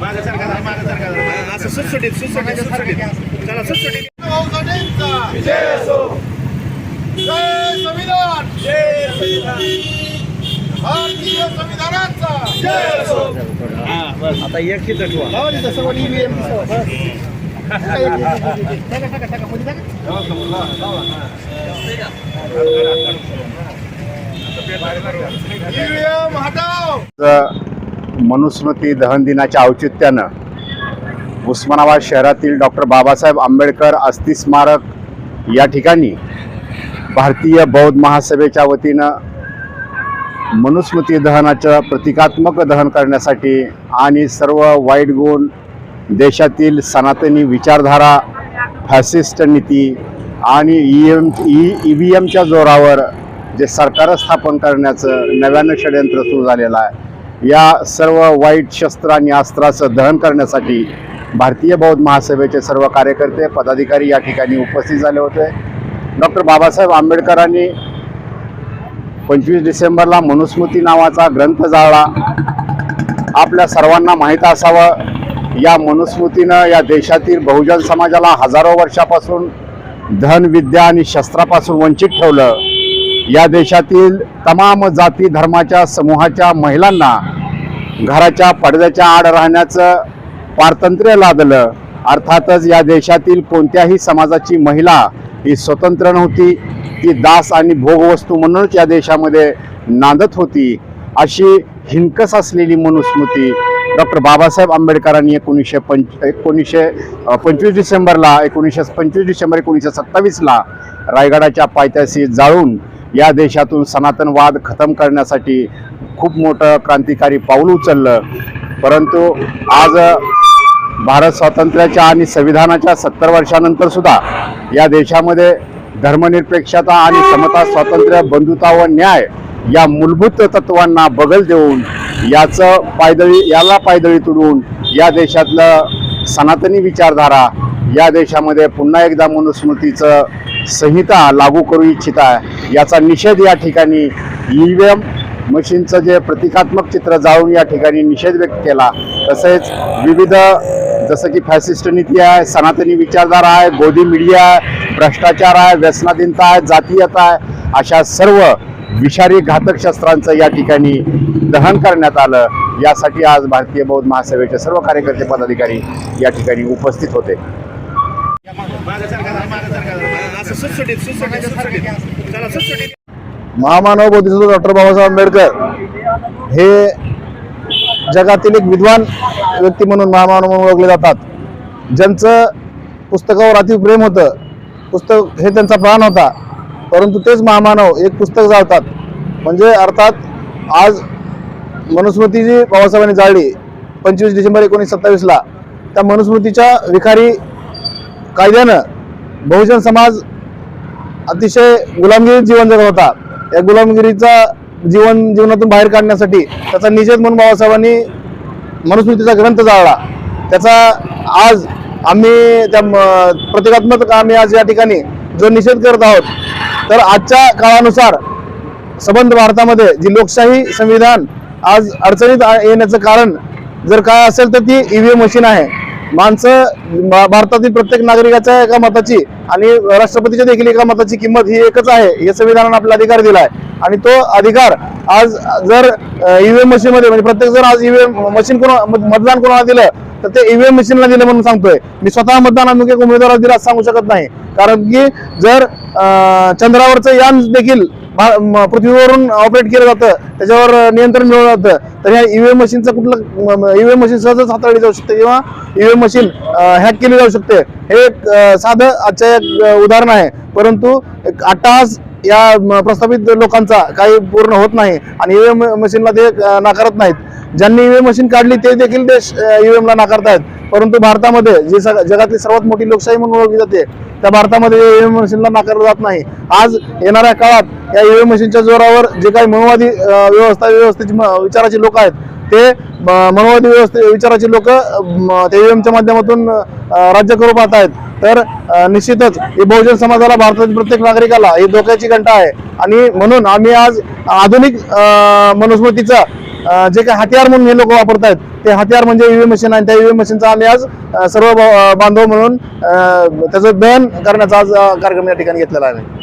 असं सुटसुटीत सुटसुटीत सुटसुटीत चला सुटसुटीत जय संविधान भारतीय संविधानाचा हा बस आता एक चित्र ठेवा ईव्हीएम हटाव मनुस्मृती दहन दिनाच्या औचित्यानं उस्मानाबाद शहरातील डॉक्टर बाबासाहेब आंबेडकर अस्थि स्मारक या ठिकाणी भारतीय बौद्ध महासभेच्या वतीनं मनुस्मृती दहनाचं प्रतिकात्मक दहन करण्यासाठी आणि सर्व वाईट गुण देशातील सनातनी विचारधारा फॅसिस्ट नीती आणि E M E E V एमच्या जोरावर जे सरकार स्थापन करण्याचं नव्यानं षडयंत्र सुरू झालेलं आहे. या सर्व वाईट शस्त्र आणि अस्त्राचं दहन करण्यासाठी भारतीय बौद्ध महासभेचे सर्व कार्यकर्ते पदाधिकारी या ठिकाणी उपस्थित झाले होते. डॉक्टर बाबासाहेब आंबेडकरांनी पंचवीस डिसेंबरला मनुस्मृती नावाचा ग्रंथ जाळला. आपल्या सर्वांना माहीत असावं या मनुस्मृतीनं या देशातील बहुजन समाजाला हजारो वर्षापासून धन विद्या आणि शस्त्रापासून वंचित ठेवलं. या देशातील तमाम जाती धर्माच्या समूहाच्या महिलांना घराच्या पडद्याच्या आड राहण्याचं पारतंत्र्य लादलं. अर्थातच या देशातील कोणत्याही समाजाची महिला ही स्वतंत्र नव्हती. ती दास आणि भोगवस्तू म्हणूनच या देशामध्ये नांदत होती. अशी हिंकस असलेली मनुस्मृती डॉक्टर बाबासाहेब आंबेडकरांनी एकोणीसशे पंच एकोणीसशे पंचवीस डिसेंबरला एकोणीसशे पंचवीस डिसेंबर एकोणीसशे सत्तावीसला रायगडाच्या पायथ्याशी जाळून या देशातून सनातनवाद खतम करण्यासाठी खूप मोठं क्रांतिकारी पाऊल उचललं. परंतु आज भारत स्वातंत्र्याच्या आणि संविधानाच्या सत्तर वर्षानंतर सुद्धा या देशामध्ये धर्मनिरपेक्षता आणि समता स्वातंत्र्य बंधुता व न्याय या मूलभूत तत्वांना बगल देऊन याचं पायदळी याला पायदळी तुडवून या देशातलं सनातनी विचारधारा या देशामध्ये पुन्हा एकदा मनुस्मृतीचं संहिता लागू करू इच्छित आहे याचा निषेध या ठिकाणी ई व्ही एम मशीनचं जे प्रतिकात्मक चित्र जाळून या ठिकाणी निषेध व्यक्त केला. तसेच विविध जसं की फॅसिस्ट नीती आहे सनातनी विचारधारा आहे गोदी मीडिया आहे भ्रष्टाचार आहे व्यसनाधीनता आहे जातीयता आहे अशा सर्व विषारी घातक शस्त्रांचं या ठिकाणी दहन करण्यात आलं. यासाठी आज भारतीय बौद्ध महासभेचे सर्व कार्यकर्ते पदाधिकारी या ठिकाणी उपस्थित होते. महामानव बोधिसत्व डॉक्टर बाबासाहेब आंबेडकर हे जगातील एक विद्वान व्यक्ती म्हणून महामानव म्हणून ओळखले जातात. ज्यांचं पुस्तकावर अति प्रेम होतं पुस्तक हे त्यांचा प्राण होता परंतु तेच महामानव एक पुस्तक जाळतात. म्हणजे अर्थात आज मनुस्मृती जी बाबासाहेबांनी जाळली पंचवीस डिसेंबर एकोणीसशे सत्तावीसला. त्या मनुस्मृतीच्या विखारी कायद्यानं बहुजन समाज अतिशय गुलामगिरीत जीवन जगत होता. या गुलामगिरीचा जीवन जीवनातून बाहेर काढण्यासाठी त्याचा निषेध म्हणून बाबासाहेबांनी मनुस्मृतीचा ग्रंथ जाळला. त्याचा आज आम्ही त्या प्रतिकात्मक आम्ही आज या ठिकाणी जो निषेध करत आहोत तर आजच्या काळानुसार संबंध भारतामध्ये जी लोकशाही संविधान आज अडचणीत येण्याचं कारण जर काय असेल तर ती ईव्हीएम मशीन आहे. माणसं भारतातील प्रत्येक नागरिकाच्या एका मताची आणि राष्ट्रपतीच्या देखील एका मताची किंमत ही एकच आहे हे संविधानानं आपला अधिकार दिला आहे आणि तो अधिकार आज जर ईव्हीएम मशीन मध्ये म्हणजे प्रत्येक जर आज ईव्हीएम मशीन कोणा मत- मतदान कोणाला दिलं तर ते ईव्हीएम मशीनला दिलं म्हणून सांगतोय. मी स्वतः मतदान अमुक एक उमेदवाराला दिलं सांगू शकत नाही. कारण की जर चंद्रावरचं यान देखील पृथ्वीवरून ऑपरेट केलं जातं त्याच्यावर नियंत्रण मिळवलं जातं. तर ह्या ईव्हीएम मशीनचं कुठलं ईव्हीएम मशीन सहजच हाताळली जाऊ शकते किंवा ईव्हीएम मशीन हॅक केली जाऊ शकते. हे एक साधं आजचं एक उदाहरण आहे. परंतु एक अट्टहास या प्रस्थापित लोकांचा काही पूर्ण होत नाही आणि ईव्हीएम मशीनला ते नाकारत नाहीत. ज्यांनी ईव्हीएम मशीन काढली ते देखील देश ईव्हीएमला नाकारतायत. परंतु भारतामध्ये जी सग- जगातली सर्वात मोठी लोकशाही म्हणून ओळखली जाते त्या भारतामध्ये ईव्हीएम मशीनला नाकारलं जात नाही. आज येणाऱ्या काळात या ईव्हीएम मशीनच्या जोरावर जे काही मनोवादी व्यवस्था व्यवस्थेची म- विचाराची लोक आहेत ते मनोवादी व्यवस्थे विचाराची लोक त्या ईव्हीएमच्या माध्यमातून राज्य करू पाहत आहेत तर निश्चितच हे बहुजन समाजाला भारतातील प्रत्येक नागरिकाला ही धोक्याची घंटा आहे. आणि म्हणून आम्ही आज आधुनिक मनुस्मृतीचा जे काही हथियार म्हणून हे लोक वापरत आहेत ते हथियार म्हणजे ईव्हीएम मशीन आणि त्या ईव्हीएम मशीनचा आम्ही आज सर्व बांधव म्हणून अं, त्याचं दहन करण्याचा आज कार्यक्रम या ठिकाणी घेतलेला आहे.